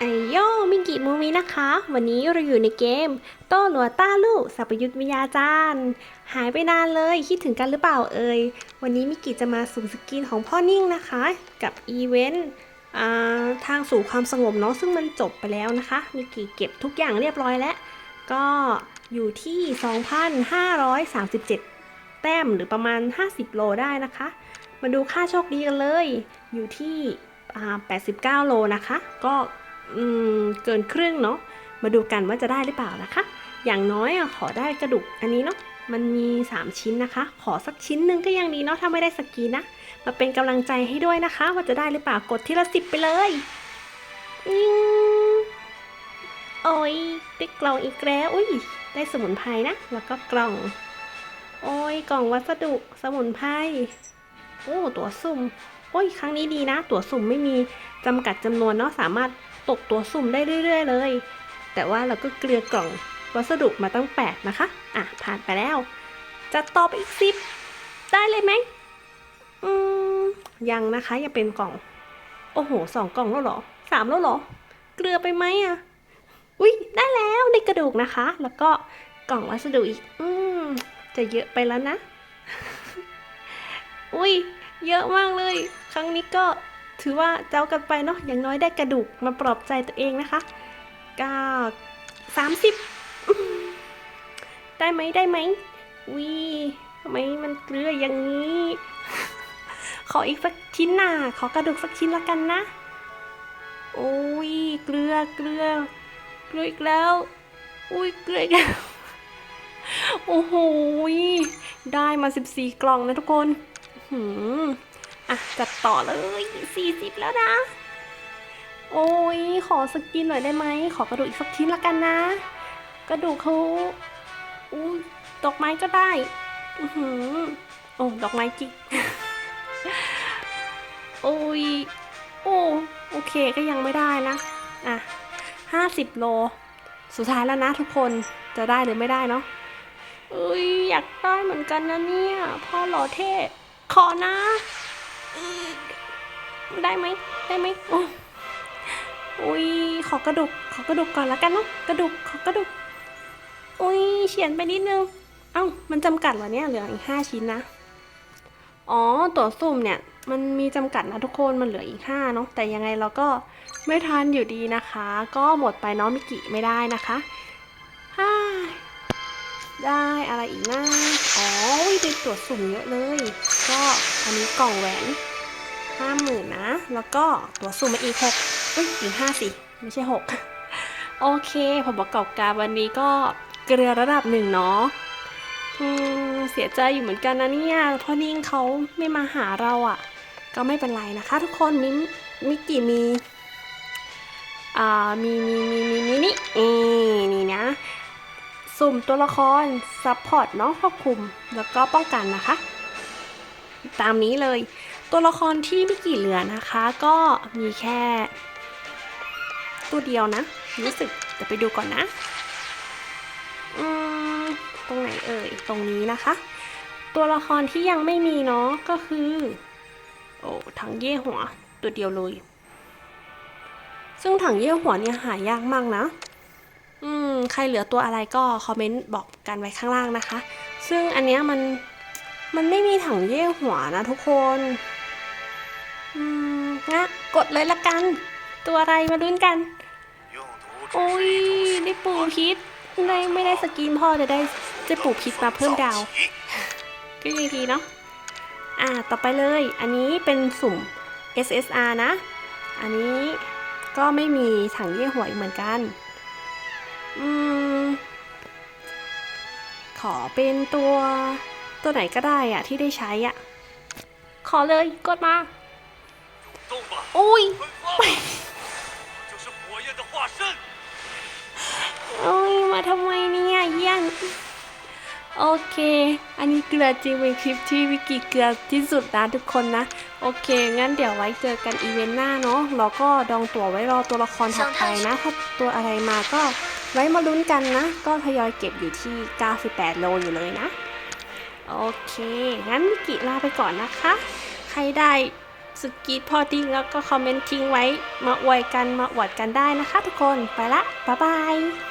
ไอโยมิกิมูมินะคะ วันนี้เราอยู่ในเกม โต้หลัวต้าลูกสัพยุทธวิทยาจารย์ หายไปนานเลยคิดถึงกันหรือเปล่าเอ่ย วันนี้มิกิจะมาสุ่มสกินของพ่อนิ่งนะคะ กับอีเวนต์ทางสู่ความสงบเนาะซึ่งมันจบไปแล้วนะคะ มิกิเก็บทุกอย่างเรียบร้อยแล้ว ก็อยู่ที่ 2,537 แต้มหรือประมาณ 50 โลได้นะคะ มาดูค่าโชคดีกันเลย อยู่ที่ 89 โลนะคะ ก็ เกินครึ่งเนาะมาดูกันว่าจะได้หรือเปล่านะคะ อย่างน้อยขอได้กระดูกอันนี้เนาะมันมี 3 ชิ้นนะคะ ขอสักชิ้นหนึ่งก็ยังดีเนาะถ้าไม่ได้สกีนนะมาเป็นกำลังใจให้ด้วยนะคะ ว่าจะได้หรือเปล่ากดทีละสิบไปเลยยิงโอ้ยได้กล่องอีกแล้วอุ้ยได้สมุนไพรนะ แล้วก็กล่อง โอ้ยกล่องวัสดุสมุนไพรโอ้ ตัวสุ่มโอ้ยครั้งนี้ดีนะ ตัวสุ่มไม่มีจำกัดจำนวนเนาะสามารถ ตกตัวสุ่มได้เรื่อย ๆ เลย แต่ว่าเราก็เกลือกล่องวัสดุมาตั้ง 8 นะคะ อะ ผ่านไปแล้ว จะต่อไปอีก 10 ได้เลยไหมอืม ยังนะคะ ยังเป็นกล่อง โอ้โหสองกล่องแล้วหรอสามแล้วหรอ เกลือไปไหมอะ อุ๊ย ได้แล้วในกระดูกนะคะ แล้วก็กล่องวัสดุอีก อืม จะเยอะไปแล้วนะ อุ้ยเยอะมากเลย ครั้งนี้ก็ ถือว่าเจ้ากันไปเนาะอย่างน้อยได้กระดูกมาปลอบใจตัวเองนะคะก็สามสิบได้ไหมได้ไหมวิทำไมมันเกลืออย่างนี้ ขออีกสักชิ้นน่ะขอกระดูกสักชิ้นละกันนะ โอ้ยเกลือเกลือเกลืออีกแล้ว อุ้ยเกลืออีกแล้วโอ้โหได้มา 14 กล่องนะทุกคนหืม อะ จัดต่อเลย40แล้วนะ โอ้ย ขอสกินหน่อยได้ไหม ขอกระดูกอีกสักชิ้นละกันนะ กระดูกเขาอุ้ยดอกไม้ก็ได้อือหือโอ้ดอกไม้จิกโอ้ย โอ้ โอเคก็ยังไม่ได้นะ อะ50โล สุดท้ายแล้วนะทุกคน จะได้หรือไม่ได้เนาะเอ้ย อยากได้เหมือนกันนะเนี่ย พ่อหล่อเท่ขอนะ ได้ไหมได้ไหมโอ้อุ้ยขอกระดูกขอกระดูกก่อนละกันเนาะกระดูกขอกระดูกอุ้ยเฉียนไปนิดนึง เอ้ามันจำกัดเหรอเนี่ยเหลืออีกห้าชิ้นนะ อ๋อตัวสุ่มเนี่ย มันมีจำกัดนะทุกคนมันเหลืออีกห้าเนาะแต่ยังไงเราก็ไม่ทันอยู่ดีนะคะ ก็หมดไปเนาะมิกิไม่ได้นะคะฮ่าได้อะไรอีกนะอ๋อได้ตัวสุ่มเยอะเลย ก็อันนี้กล่องแหวนห้าหมื่นนะ แล้วก็ตัวสุ่มาอีกหกเอ้ยอีกห้าสิไม่ใช่หกโอเคผลประกอบการวันนี้ก็เกลือระดับหนึ่งเนาะเสียใจอยู่เหมือนกันนะเนี่ยเพ่อนิ่งเขาไม่มาหาเราอะ่ะ ก็ไม่เป็นไรนะคะ ทุกคนมิมิกกี้มีอ่ามีมีมีมีมินิเอนี่นะ สุ่มตัวละครซัพพอร์ตน้องควบคุมแล้วก็ป้องกันนะคะ ตามนี้เลย ตัวละครที่ไมิกี่เหลือนะคะ ก็มีแค่ ตัวเดียวนะ รู้สึกจะไปดูก่อนนะ อืม ตรงไหนเอ่ย ตรงนี้นะคะ ตัวละครที่ยังไม่มีเนาะก็คือ โอ้ถังเย่หัว ตัวเดียวเลย ซึ่งถังเย่หัวเนี่ยหายากมากนะอืม ใครเหลือตัวอะไรก็คอมเมนต์บอกกันไว้ข้างล่างนะคะ ซึ่งอันเนี้ยมัน มันไม่มีถังเย่หัวนะทุกคน อืมนะกดเลยละกัน ตัวอะไรมาลุ้นกัน โอ้ย ได้ปูพิษได้ไม่ได้สกินพ่อจะได้จะปูพิษมาเพิ่มดาว ก็ยังดีเนาะ อ่า ต่อไปเลย อันนี้เป็นสุ่ม SSR นะ อันนี้ก็ไม่มีถังเย่หัวเหมือนกัน อืม ขอเป็นตัว ตัวไหนก็ได้อะที่ได้ใช้อะขอเลยกดมาอุ้ยโอ้ยมาทำไมเนี่ยเยี่ยงโอเค อันนี้เกลือจริงเป็นคลิปที่วิกิเกลือที่สุดนะทุกคนนะ โอเค งั้นเดี๋ยวไว้เจอกันอีเวนต์หน้าเนาะแล้วก็ดองตั๋วไว้รอตัวละครถัดไปนะ ถ้าตัวอะไรมาก็ไว้มาลุ้นกันนะ ก็ทยอยเก็บอยู่ที่ 98 โลอยู่เลยนะ โอเค งั้นมิกิลาไปก่อนนะคะ ใครได้สกีดพอทิ้งแล้วก็คอมเมนต์ทิ้งไว้ มาอวยกันมาอวดกันได้นะคะทุกคน ไปละ บ๊ายบาย